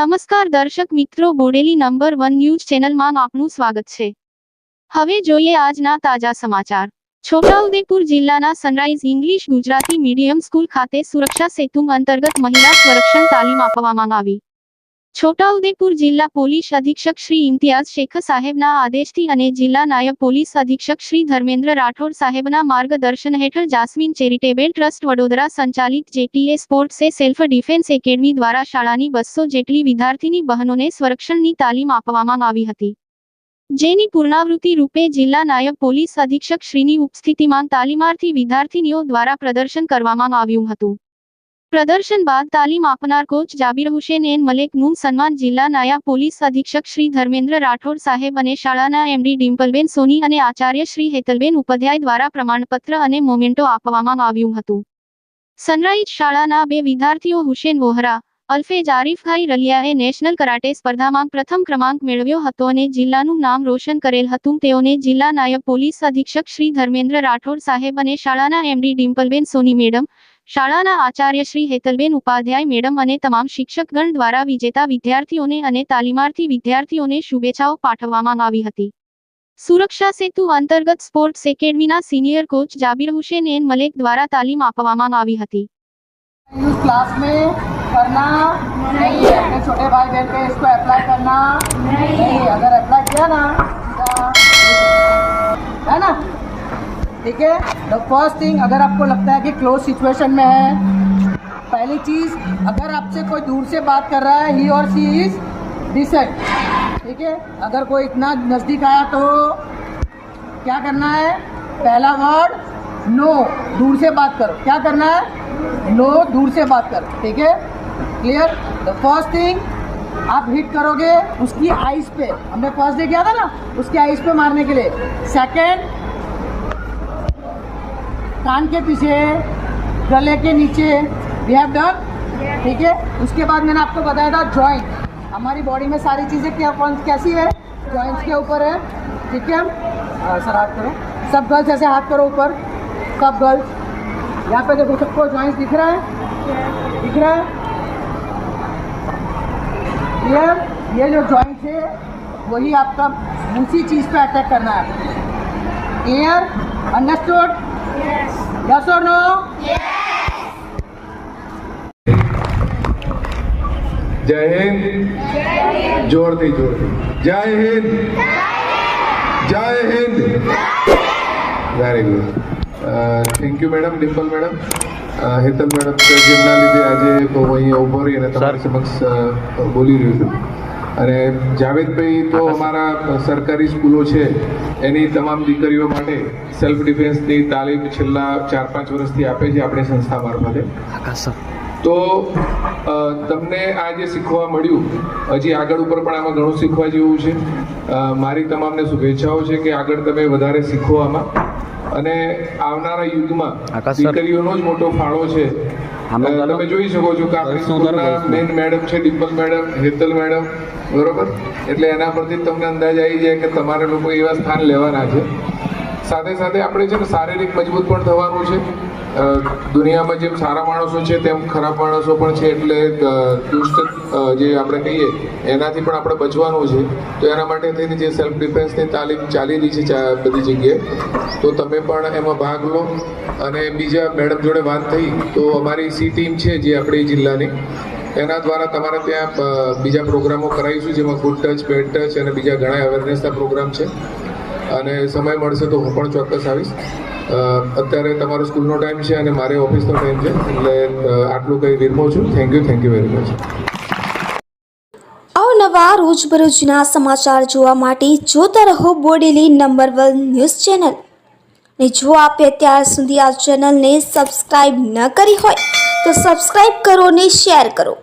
નમસ્કાર દર્શક મિત્રો, બોડેલી નંબર વન ન્યૂઝ ચેનલમાં આપનું સ્વાગત છે. હવે જોઈએ આજના તાજા સમાચાર. છોટાઉદેપુર જિલ્લાના sunrise English Gujarati medium school ખાતે સુરક્ષા સેતુ અંતર્ગત મહિલા સંરક્ષણ તાલીમ આપવામાં આવી. છોટાઉદેપુર જિલ્લા પોલીસ અધિક્ષક શ્રી ઇમ્તિયાઝ શેખ સાહેબના આદેશથી અને જિલ્લા નાયબ પોલીસ અધિક્ષક શ્રી ધર્મેન્દ્ર રાઠોડ સાહેબના માર્ગદર્શન હેઠળ જાસ્મીન ચેરિટેબલ ટ્રસ્ટ વડોદરા સંચાલિત જેટીએ સ્પોર્ટ્સે સેલ્ફ ડિફેન્સ એકેડમી દ્વારા શાળાની બસો જેટલી વિદ્યાર્થીની બહેનોને સંરક્ષણની તાલીમ આપવામાં આવી હતી. જેની પૂર્ણાવૃત્તિ રૂપે જિલ્લા નાયબ પોલીસ અધિક્ષક શ્રીની ઉપસ્થિતિમાં તાલીમાર્થી વિદ્યાર્થીનીઓ દ્વારા પ્રદર્શન કરવામાં આવ્યું હતું. પ્રદર્શન બાદ તાલીમ આપનાર કોચ જાબીર હુસેન એન મલેકનું સન્માન જિલ્લા નાયબ પોલીસ અધિક્ષક શ્રી ધર્મેન્દ્ર રાઠોડ સાહેબ અને શાળાના એમડી ડિમ્પલબેન સોની અને આચાર્ય શ્રી હેતલબેન ઉપાધ્યાય દ્વારા પ્રમાણપત્ર અને મોમેન્ટો આપવામાં આવ્યું હતું. સનરાઇઝ શાળાના બે વિદ્યાર્થીઓ હુસેન વોહરા, અલ્ફેજ આરીફભાઈ રલિયાએ નેશનલ કરાટે સ્પર્ધામાં પ્રથમ ક્રમાંક મેળવ્યો હતો અને જિલ્લાનું નામ રોશન કરેલ હતું. તેઓને જિલ્લા નાયબ પોલીસ અધિક્ષક શ્રી ધર્મેન્દ્ર રાઠોડ સાહેબ અને શાળાના એમડી ડિમ્પલબેન સોની મેડમ શાળાના આચાર્ય શ્રી હેતલબેન ઉપાધ્યાય મેડમ અને તમામ શિક્ષકગણ દ્વારા વિજેતા વિદ્યાર્થીઓને અને તાલીમાર્થી વિદ્યાર્થીઓને શુભેચ્છાઓ પાઠવવામાં આવી હતી સુરક્ષા સેતુ અંતર્ગત sports એકેડમીના senior coach Jabir Hussain N Malek દ્વારા તાલીમ આપવામાં આવી હતી यूज क्लास में करना नहीं है अपने छोटे भाई बहन पे इसको अप्लाई करना नहीं अगर अप्लाई किया ना सीधा- है ना ठीक है? द फ़र्स्ट थिंग अगर आपको लगता है कि क्लोज सिचुएशन में है, पहली चीज़, अगर आपसे कोई दूर से बात कर रहा है ही और सी इज़ डिसेंट ठीक है? अगर कोई इतना नज़दीक आया तो क्या करना है? पहला वर्ड नो दूर से बात करो। क्या करना है? नो दूर से बात करो, ठीक है? क्लियर द फ़र्स्ट थिंग आप हिट करोगे उसकी आइस पे। हमने फ़र्स्ट डे किया था ना, उसकी आइस पे मारने के लिए। सेकंड कान के पीछे गले के नीचे। वी हैव डन ठीक है? उसके बाद मैंने आपको बताया था जॉइंट हमारी बॉडी में सारी चीज़ें क्या कौन कैसी है? जॉइंट्स के ऊपर है। ठीक है? सर हाथ करो। सब गर्ल्स ऐसे हाथ करो ऊपर। सब गर्ल्स यहाँ पे देखो सबको जॉइंट्स दिख रहा है। दिख रहा है? क्लियर ये जो जॉइंट है वही आपका उसी चीज़ पे अटैक करना है। Clear understood यस और नो જય હિન્દ જોરથી જોરથી જય હિન્દ જય Hind very good thank you madam Dimple madam Hetal madam જેમના લીધે આજે હું અહીંયા ઊભો રહી અને તમારી સમક્ષ અ, બોલી રહ્યો છું અને જાવેદભાઈ તો અમારા સરકારી સ્કૂલો છે. એની તમામ દીકરીઓ માટે સેલ્ફ ડિફેન્સની તાલીમ છેલ્લા ચાર પાંચ વર્ષથી આપે છે આપણી સંસ્થા મારફતે. તો તમને આ જે શીખવા મળ્યું હજી આગળ ઉપર પણ આમાં ઘણું શીખવા જેવું છે. મારી તમામને શુભેચ્છાઓ છે કે આગળ તમે વધારે શીખો આમાં. અને આવનારા યુગમાં દીકરીઓનો જ મોટો ફાળો છે. તમે જોઈ શકો છો કે આપણી સ્કૂલના મેન મેડમ છે ડિમ્પલ મેડમ હેતલ મેડમ બરોબર? એટલે એના પરથી તમને અંદાજ આવી જાય કે તમારે લોકો એવા સ્થાન લેવાના છે. સાથે સાથે આપણે છે ને શારીરિક મજબૂત પણ થવાનું છે. દુનિયામાં જેમ સારા માણસો છે, તેમ ખરાબ માણસો પણ છે એટલે દુષ્ટ જે આપણે કહીએ, એનાથી પણ આપણે બચવાનું છે. તો એના માટે થઈને જે સેલ્ફ ડિફેન્સની તાલીમ ચાલી રહી છે બધી જગ્યાએ, તો તમે પણ એમાં ભાગ લો. અને બીજા મેડમ જોડે વાત થઈ, તો અમારી સી ટીમ છે જે આપણી જિલ્લાની, એના દ્વારા તમારે ત્યાં બીજા પ્રોગ્રામો કરાવીશું, જેમાં ગુડ ટચ બેડ ટચ અને બીજા ઘણા અવેરનેસના પ્રોગ્રામ છે. અને સમય મળશે તો હું પણ ચોક્કસ આવીશ. અત્યારે તમારો સ્કૂલનો ટાઈમ છે અને મારે ઓફિસનો ટાઈમ છે, એટલે આટલું કંઈ વિરમો છું. Thank you thank you very much અવનવા રોજબરોજના સમાચાર જોવા માટે જોતા રહો Bodeli number one news channel. ને જો આપે અત્યાર સુધી આ ચેનલને સબસ્ક્રાઈબ ન કરી હોય, તો સબસ્ક્રાઈબ કરો ને શેર કરો.